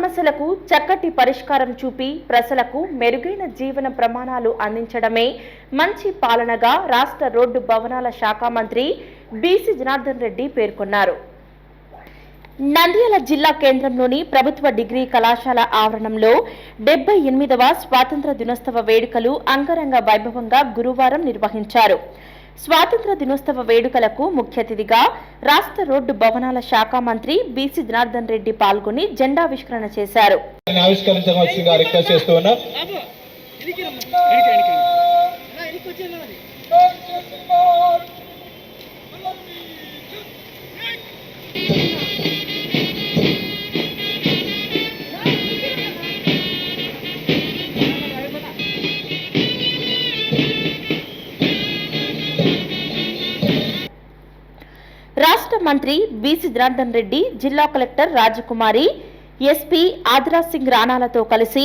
సమస్యలకు చక్కటి పరిష్కారం చూపి ప్రజలకు మెరుగైన జీవన ప్రమాణాలు అందించడమే మంచి పాలనగా రాష్ట్ర రోడ్డు భవనాల శాఖ మంత్రి బీసీ జనార్దన్ రెడ్డి పేర్కొన్నారు. నంద్యాల జిల్లా కేంద్రంలోని ప్రభుత్వ డిగ్రీ కళాశాల ఆవరణంలో డెబ్బై ఎనిమిదవ స్వాతంత్ర దినోత్సవ వేడుకలు అంగరంగ వైభవంగా గురువారం నిర్వహించారు. స్వాతంత్ర దినోత్సవ వేడుకలకు ముఖ్య అతిథిగా రాష్ట్ర రోడ్డు భవనాల శాఖ మంత్రి బీసీ జనార్దన్ రెడ్డి పాల్గొని జెండావిష్కరణ చేశారు. ఆవిష్కరించవలసిందిగా రిక్వెస్ట్ చేస్తూ రాష్ట్ర మంత్రి బి సిద్ధార్థన్ రెడ్డి జిల్లా కలెక్టర్ రాజకుమారి ఎస్పీ ఆదిరా సింగ్ రాణాలతో కలిసి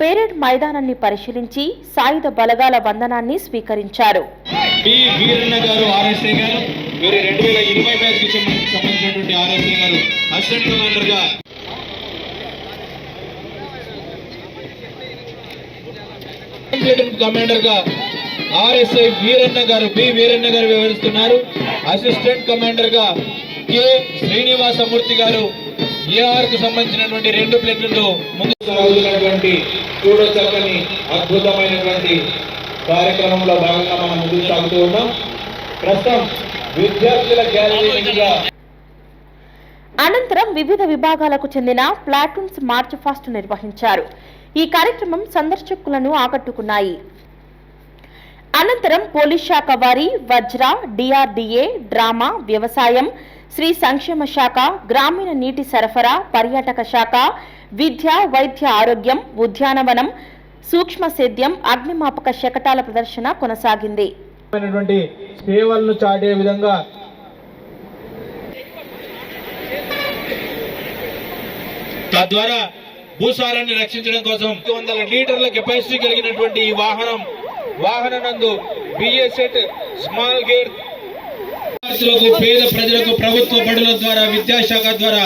పేరెడ్ మైదానాన్ని పరిశీలించి సాయుధ బలగాల వందనాన్ని స్వీకరించారు. కమాండర్గా. ఆర్ఎస్ఐ వీరన్న గారు బి. వీరన్న గారు వివరిస్తున్నారు అసిస్టెంట్ కమాండర్గా కె. శ్రీనివాసమూర్తి గారు ఏఆర్కు సంబంధించినటువంటి రెండు ప్లేట్లతో ముందు సాగుతున్నటువంటి చూడచక్కని అద్భుతమైనటువంటి కార్యక్రమంలో భాగంగా మనం ముందుకు సాగుతూ ఉన్నాం. ప్రస్తుతం విద్యార్థుల గ్యాలరీగా అనంతరం వివిధ విభాగాలకు చెందిన ప్లాటూన్స్ మార్చ్ ఫాస్ట్ నిర్వహించారు. ఈ కార్యక్రమం సందర్శకులను ఆకట్టుకున్నాయి. అనంతరం పోలీస్ శాఖ వారి వజ్ర డిఆర్డీఏ డ్రామా వ్యవసాయం శ్రీ సంక్షేమ శాఖ గ్రామీణ నీటి సరఫరా పర్యాటక శాఖ విద్య వైద్య ఆరోగ్యం ఉద్యానవనం సూక్ష్మ సేద్యం అగ్నిమాపక శకటాల ప్రదర్శన కొనసాగింది. సేవలను చాటే విధంగా తద్వారా భూసారాన్ని రక్షించడం కోసం వందల లీటర్ల కెపాసిటీ కలిగినటువంటి ఈ వాహనం వాహన నందు బిఎస్ఎట్ స్మాల్ గేర్ పేద ప్రజలకు ప్రభుత్వ బడుల ద్వారా విద్యాశాఖ ద్వారా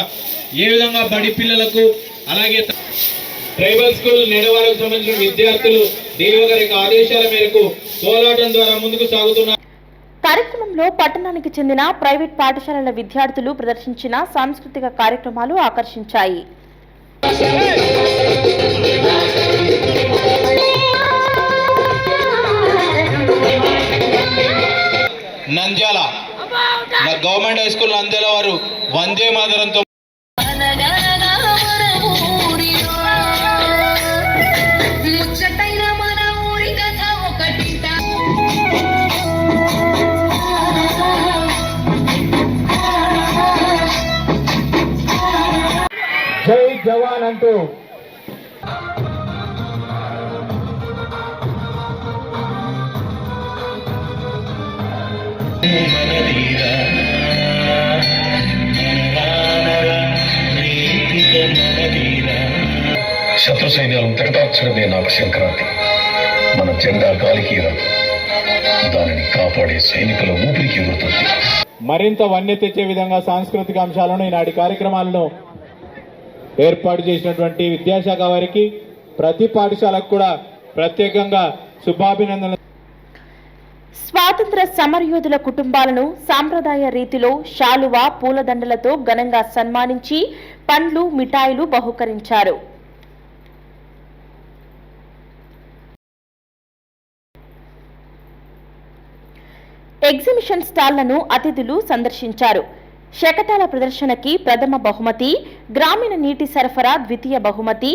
ఏ విధంగా బడి పిల్లలకు అలాగే ట్రైబల్ స్కూల్ నెడవాలకు సంబంధించిన విద్యార్థులు దేవ గారి ఆదేశాల మేరకు పోరాటం ద్వారా ముందుకు సాగుతున్నారు కార్యక్రమంలో పట్టణానికి చెందిన ప్రైవేట్ పాఠశాలల విద్యార్థులు ప్రదర్శించిన సాంస్కృతిక కార్యక్రమాలు ఆకర్షించాయి. Nandyal. Government high school Nandyal వారు వందే మాధరంతో జై జవాన్ అంటూ శత్రు సైన్యాలను తెగటార్చడమే నాకు సంక్రాంతి. మన జెండా గాలికి రాదు దానిని కాపాడే సైనికుల ఊపిరికి ఎగురుతుంది. మరింత వన్య తెచ్చే విధంగా సాంస్కృతిక అంశాలను ఈనాటి కార్యక్రమాలను ఏర్పాటు చేసినటువంటి విద్యాశాఖ వారికి ప్రతి పాఠశాలకు కూడా ప్రత్యేకంగా శుభాభినందనలు స్వాతంత్ర సమరయోధుల కుటుంబాలను సాంప్రదాయ రీతిలో శాలువా పూలదండలతో ఘనంగా సన్మానించి పండ్లు మిఠాయిలు బహుకరించారు. ఎగ్జిబిషన్ స్టాళ్ళను అతిథులు సందర్శించారు. శకటాల ప్రదర్శనకి ప్రథమ బహుమతి గ్రామీణ నీటి సరఫరా ద్వితీయ బహుమతి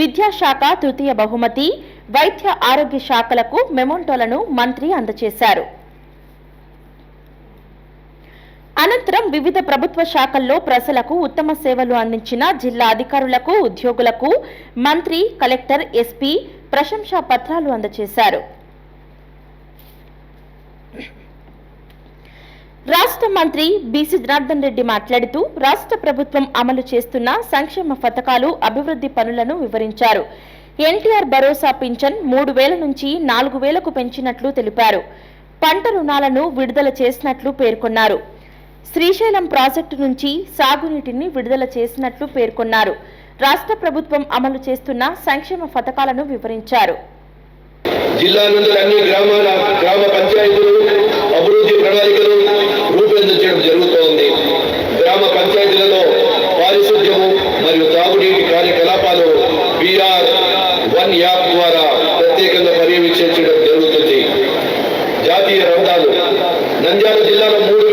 విద్యాశాఖ తృతీయ బహుమతి వైద్య ఆరోగ్య శాఖలకు మెమోంటోలను మంత్రి అందజేశారు. అనంతరం వివిధ ప్రభుత్వ శాఖల్లో ప్రజలకు ఉత్తమ సేవలు అందించిన జిల్లా అధికారులకు ఉద్యోగులకు మంత్రి కలెక్టర్ ఎస్పీ ప్రశంసా పత్రాలు అందజేశారు రాష్ట్ర మంత్రి బీసీ జనార్దన్ రెడ్డి మాట్లాడుతూ రాష్ట్ర ప్రభుత్వం అమలు చేస్తున్న సంక్షేమ పథకాలు అభివృద్ధి పనులను వివరించారు. ఎన్టీఆర్ భరోసా పింఛన్ మూడు వేల నుంచి నాలుగు వేలకు పెంచినట్లు తెలిపారు. పంట రుణాలను విడుదల చేసినట్లు పేర్కొన్నారు. శ్రీశైలం ప్రాజెక్టు నుంచి సాగునీటిని విడుదల చేసినట్లు పేర్కొన్నారు. రాష్ట్ర ప్రభుత్వం అమలు చేస్తున్న సంక్షేమ పథకాలను వివరించారు. జిల్లా నుండి అన్ని గ్రామాల గ్రామ పంచాయతీలు అభివృద్ధి ప్రణాళికలు రూపొందించడం జరుగుతోంది. గ్రామ పంచాయతీలలో పారిశుద్ధ్యము మరియు తాగునీటి కార్యకలాపాలు బీఆర్ వన్ యాప్ ద్వారా ప్రత్యేకంగా పర్యవేక్షించడం జరుగుతుంది. జాతీయ రహదారులు నంద్యాల జిల్లాలో మూడు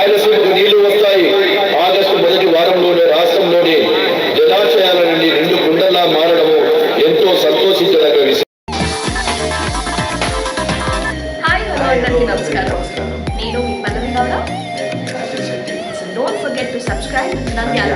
రాయలసీమకు నీళ్ళు వస్తాయి. ఆగస్టు మొదటి వారంలోనే రాష్ట్రంలోని జలాశయాల నుండి రెండు కుండల్లా మారడము ఎంతో సంతోషించదగ్గ విషయం. నమస్కారం. నేను మీ Pallavi Gouda. Don't forget to subscribe Nandyal